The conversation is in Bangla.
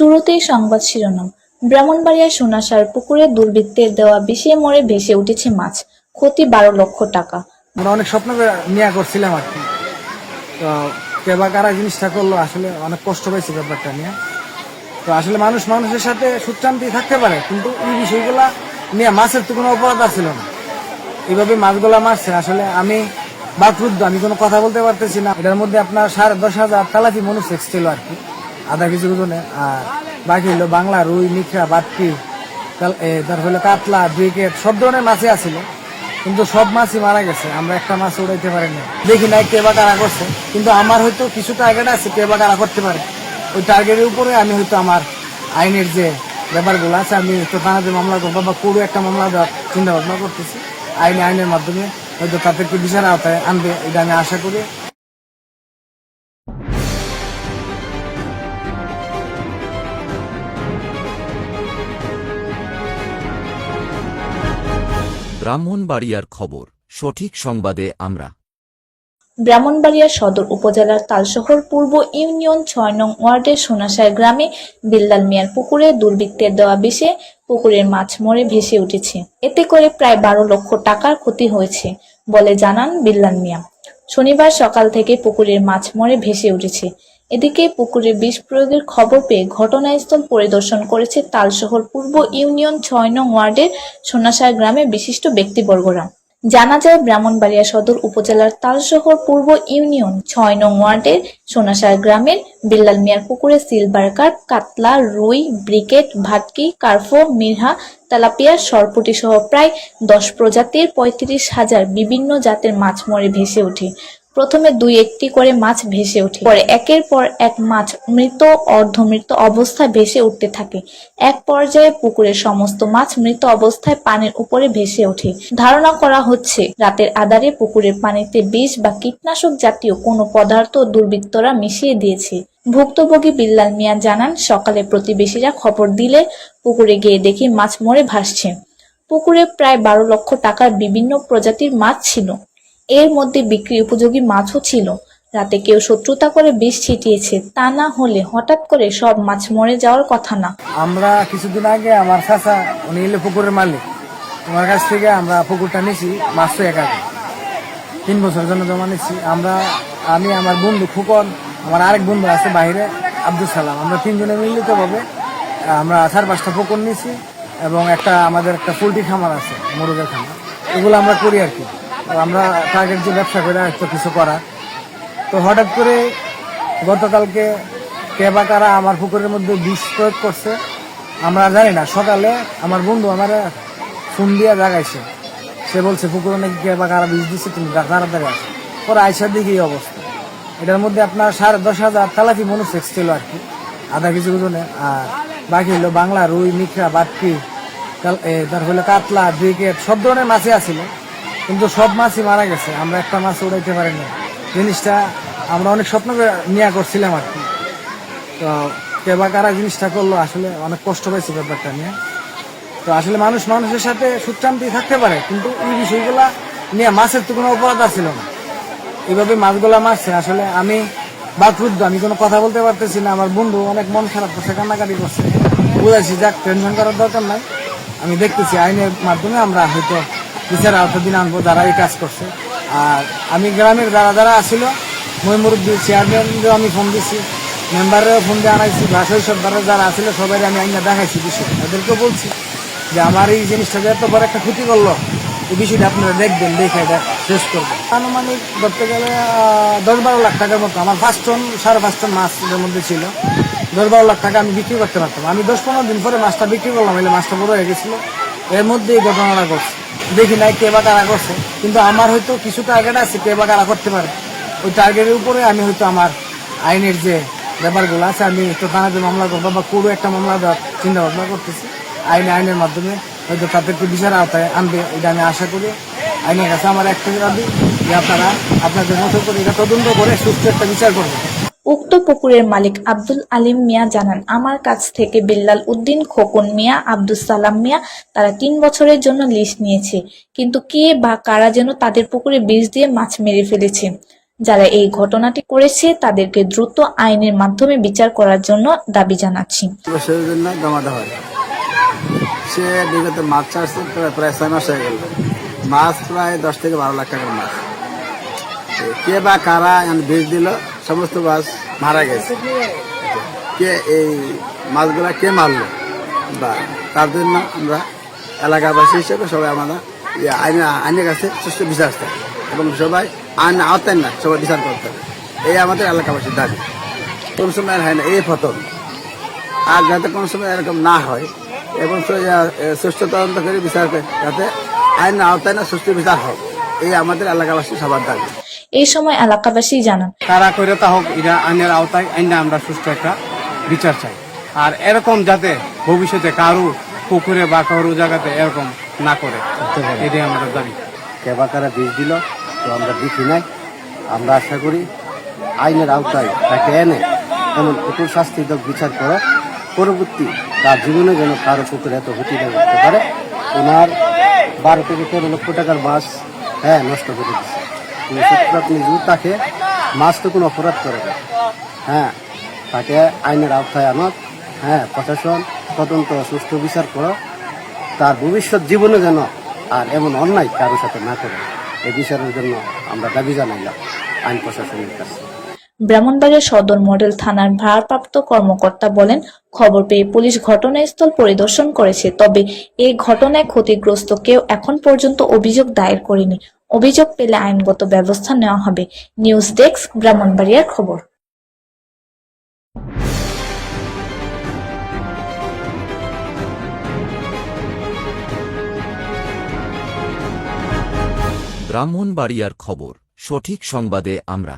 শুরুতেই সংবাদ শিরোনাম। ব্রাহ্মণবাড়িয়া সোনাসার পুকুরে দুর্বৃত্তের দেওয়া বিষে মরে ভেসে উঠেছে মাছ। ক্ষতি বারো লক্ষ টাকা। আমরা অনেক স্বপ্ন নিয়ে করছিলাম আর কি। তো কে বা কারা জিনিসটা করল আসলে অনেক কষ্ট পাইছি ব্যাপারটা নিয়ে। তো আসলে মানুষ মানুষের সাথে সুচান্তি থাকতে পারে, কিন্তু এই বিষয়গুলা নিয়ে মাছের তো কোনো অপরাধ ছিল না। এইভাবে মাছগুলা মারছে, আসলে আমি বাকরুদ্ধ, আমি কোনো কথা বলতে পারতেছি না। এটার মধ্যে আপনার সাড়ে দশ হাজার তালাফি মানুষ ছিল আর কি। আধা কেজি ওজনে, আর বাকি হলো বাংলা, রুই নিখরা বাটকি তারপর হলো কাতলা, ব্রিকেট, সব ধরনের মাছই আছিল। কিন্তু সব মাছই মারা গেছে, আমরা একটা মাছ উড়াইতে পারিনি। দেখি নাই কে বা কারা করছে, কিন্তু আমার হয়তো কিছু টার্গেট আছে কে বা কারা করতে পারে। ওই টার্গেটের উপরে আমি হয়তো আমার আইনের যে ব্যাপারগুলো আছে, আমি তো থানাতে মামলা করব বা পুরো একটা মামলা দেওয়ার চিন্তা ভাবনা করতেছি। আইনে আইনের মাধ্যমে হয়তো তাদেরকে বিচার আওতায় আনবে, এটা আমি আশা করি। ব্রাহ্মণবাড়িয়ার খবর, সঠিক সংবাদে আমরা। ব্রাহ্মণবাড়িয়া সদর উপজেলার তালশহর পূর্ব ইউনিয়ন ছয় নং ওয়ার্ডের সোনাসার গ্রামে বিল্লাল মিয়ার পুকুরে দুর্বৃত্তের দেওয়া বিষে পুকুরের মাছ মরে ভেসে উঠেছে। এতে করে প্রায় বারো লক্ষ টাকার ক্ষতি হয়েছে বলে জানান বিল্লাল মিয়া। শনিবার সকাল থেকে পুকুরের মাছ মরে ভেসে উঠেছে। এদিকে পুকুরে বিষ প্রয়োগের খবর পেয়ে ঘটনাস্থল পরিদর্শন করেছে তালশহর পূর্ব ইউনিয়ন ছয় নং ওয়ার্ডের সোনাসার গ্রামের বিশিষ্ট ব্যক্তিবর্গরা। জানা যায়, ব্রাহ্মণবাড়িয়া সদর উপজেলার তালশহর পূর্ব ইউনিয়ন ছয় নং ওয়ার্ডের সোনাসার গ্রামের বিল্লাল মিয়ার পুকুরে সিলভার কার্প কাতলা, রুই, ব্রিকেট, ভাটকি, কার্ফো, মিরহা, তেলাপিয়া, সরপুটি সহ প্রায় দশ প্রজাতির পঁয়ত্রিশ হাজার বিভিন্ন জাতের মাছ মরে ভেসে ওঠে। প্রথমে দুই একটি করে মাছ ভেসে ওঠে। পরে একের পর এক মাছ মৃত অর্ধমৃত অবস্থায় ভেসে উঠতে থাকে। এক পর্যায়ে পুকুরের সমস্ত মাছ মৃত অবস্থায় পানির উপরে ভেসে ওঠে। ধারণা করা হচ্ছে, রাতের আধারে পুকুরের পানিতে বিষ বা কীটনাশক জাতীয় কোনো পদার্থ দুর্বৃত্তরা মিশিয়ে দিয়েছে। ভুক্তভোগী বিল্লাল মিয়া জানান, সকালে প্রতিবেশীরা খবর দিলে পুকুরে গিয়ে দেখি মাছ মরে ভাসছে। পুকুরে প্রায় বারো লক্ষ টাকার বিভিন্ন প্রজাতির মাছ ছিল। এর মধ্যে বিক্রি উপযোগী মাছও ছিল। রাতে কেউ শত্রুতা করে বিষ ছিটিয়েছে, তা না হলে হঠাৎ করে সব মাছ মরে যাওয়ার কথা না। আমরা কিছুদিন আগে আমার চাচা, উনি এলে পুকুরের মালিক। তোমার কাছ থেকে আমরা পুকুরটা নিছি, মাছ তো একা তিন বছরের জন্য জমা নিচ্ছি আমরা, আমি, আমার বন্ধু ফুকন, আমার আরেক বন্ধু আছে বাইরে, আব্দুল সালাম। আমরা তিনজনে মিলিত ভাবে আমরা চার পাঁচটা পুকুর নিছি এবং একটা, আমাদের একটা পোলট্রি খামার আছে মুরগের খামার। এগুলো আমরা করি আর কি। আমরা টার্গেট যে ব্যবসা করে হয়তো কিছু করা। তো হঠাৎ করে গতকালকে কে বা কারা আমার পুকুরের মধ্যে বিষ প্রয়োগ করছে। আমরা জানি না, সকালে আমার বন্ধু আমার ফোন দিয়ে জাগাইছে। সে বলছে, পুকুরে নাকি কে বা কারা বিষ দিচ্ছে তুমি তাড়াতাড়ি আসো। পরে আইসার দিকে অবস্থা। এটার মধ্যে আপনার সাড়ে দশ হাজার তালাফি মনুষ ছিল আর কি, আধা কেজি ওজনে। আর বাকি হলো বাংলা রুই নিখরা বাটকি তারপর হলো কাতলা, ব্রিকেট, সব ধরনের মাছই আছিল। কিন্তু সব মাছই মারা গেছে। আমরা একটা মাছ উড়াইতে পারিনি। জিনিসটা আমরা অনেক স্বপ্ন নিয়ে করছিলাম আর কি। তো কে বা কারা জিনিসটা করল, আসলে অনেক কষ্ট পাইছি ব্যাপারটা নিয়ে। তো আসলে মানুষ মানুষের সাথে সুচান্তি থাকতে পারে, কিন্তু এই বিষয়গুলা নিয়ে মাছের তো কোনো অপরাধ ছিল না। এইভাবে মাছগুলা মারছে, আসলে আমি বাকরুদ্ধ, আমি কোনো কথা বলতে পারতেছি না। আমার বন্ধু অনেক মন খারাপ করছে, কান্নাকাটি করছে। বুঝাইছি, যাক টেনশন করার দরকার নাই। আমি দেখতেছি, আইনের মাধ্যমে আমরা হয়তো বিচার আওতাধীন আনব যারা এই কাজ করছে। আর আমি গ্রামের যারা যারা আসছিল মই মুরব্বী, চেয়ারম্যানকেও আমি ফোন দিছি মেম্বারেও ফোন দিয়ে আনাইছি বা সব যারা আসছিল সবাই আমি আইনা দেখাইছি বিষয়। ওদেরকে বলছি যে আমার এই জিনিসটা যে এত বড় একটা ক্ষতি করল, এই বিষয়টা আপনারা দেখবেন, দেখে এটা শেষ করবেন। আনুমানিক ধরতে গেলে দশ বারো লাখ টাকার মতো, আমার পাঁচ টন, সাড়ে পাঁচ টন মাছ এর মধ্যে ছিল। দশ বারো লাখ টাকা আমি বিক্রি করতে পারতাম। আমি দশ পনেরো দিন পরে মাছটা বিক্রি করলাম, এলে মাছটা বড় হয়ে গেছিল। এর মধ্যে এই ঘটনাটা ঘটছে। দেখি নাই কে বা কারা করছে। কিন্তু আমার হয়তো কিছু টার্গেট আছে কে বা কারা করতে পারে। ওই টার্গেটের উপরে আমি হয়তো আমার আইনের যে ব্যাপারগুলো আছে, আমি তো থানাতে মামলা করব বা পুরো একটা মামলা দেওয়ার চিন্তা ভাবনা করতেছি। আইন, আইনের মাধ্যমে হয়তো তাদেরকে বিচার আওতায় আনবে, এটা আমি আশা করি। আইনের কাছে আমার একটা দাবি যে আপনারা আপনাদের মতো করে এটা তদন্ত করে সুস্থ একটা বিচার করবেন। উক্ত পুকুরের মালিক আব্দুল আলিম মিয়া জানান, আমার কাছ থেকে বিল্লাল উদ্দিন, খোকন মিয়া আব্দুল সালাম মিয়া, তারা তিন বছরের জন্য লিস্ট নিয়েছে। কিন্তু কে বা কারা যেন তাদের পুকুরে বিষ দিয়ে মাছ মেরে ফেলেছে। যারা এই ঘটনাটি করেছে, তাদেরকে দ্রুত আইনের মাধ্যমে বিচার করার জন্য দাবি জানাচ্ছি। সে বিগত মাছ প্রায় ছয় মাস হয়ে গেল। মাছ প্রায় দশ থেকে বারো লাখ টাকার মাছ। কে বা কারা বীজ দিল সমস্ত মাছ মারা গেছে। কে এই মাছগুলা কে মারলো? বা তার জন্য আমরা এলাকাবাসী হিসেবে সবাই আমরা আইনে আইনের কাছে সুষ্ঠু বিচার চাই এবং সবাই আইন আওতায় না সবাই বিচার করতে হবে। এই আমাদের এলাকাবাসীর দাবি। কোন সময় হয় না এই ফতন আর যাতে কোনো সময় এরকম না হয় এবং সে- এ, সুষ্ঠু তদন্ত করে বিচার করে যাতে আইন আওতায় না সুষ্ঠু বিচার হোক। এই আমাদের এলাকাবাসী সবার দাবি। এই সময় এলাকাবাসী জানান। তারা করে তা হোক এটা আইনের আওতায় আইনে আমরা সুস্থ একটা বিচার চাই। আর এরকম যাতে ভবিষ্যতে কারও পুকুরে বা কারও জায়গাতে এরকম না করে এটাই আমাদের দাবি। কেবাকারা বীজ দিল তো আমরা দেখি নাই। আমরা আশা করি আইনের আওতায় তাকে এনে এমন কঠোর শাস্তিদক বিচার করে পরবর্তী তার জীবনে যেন কারও পুকুরে এত ক্ষতি না করতে পারে। ওনার বারো থেকে তেরো লক্ষ টাকার মাছ হ্যাঁ নষ্ট করে দিচ্ছে কিন্তু আপনি তাকে মাছ তো কোনো অপরাধ করে না হ্যাঁ তাকে আইনের আওতায় আনত হ্যাঁ প্রশাসন, তদন্ত সুস্থ বিচার করো, তার ভবিষ্যৎ জীবনে যেন আর এমন অন্যায় কারোর সাথে না করে এ বিচারের জন্য আমরা দাবি জানাইলাম আইন প্রশাসনের কাছে। ব্রাহ্মণবাড়িয়া সদর মডেল থানার ভারপ্রাপ্ত কর্মকর্তা বলেন, খবর পেয়ে পুলিশ ঘটনাস্থল পরিদর্শন করেছে, তবে এই ঘটনায় ক্ষতিগ্রস্ত কেউ এখন পর্যন্ত অভিযোগ দায়ের করেনি। অভিযোগ পেলে আইনগত ব্যবস্থা নেওয়া হবে। নিউজ ডেস্ক, ব্রাহ্মণবাড়িয়ার খবর। ব্রাহ্মণবাড়িয়ার খবর, সঠিক সংবাদে আমরা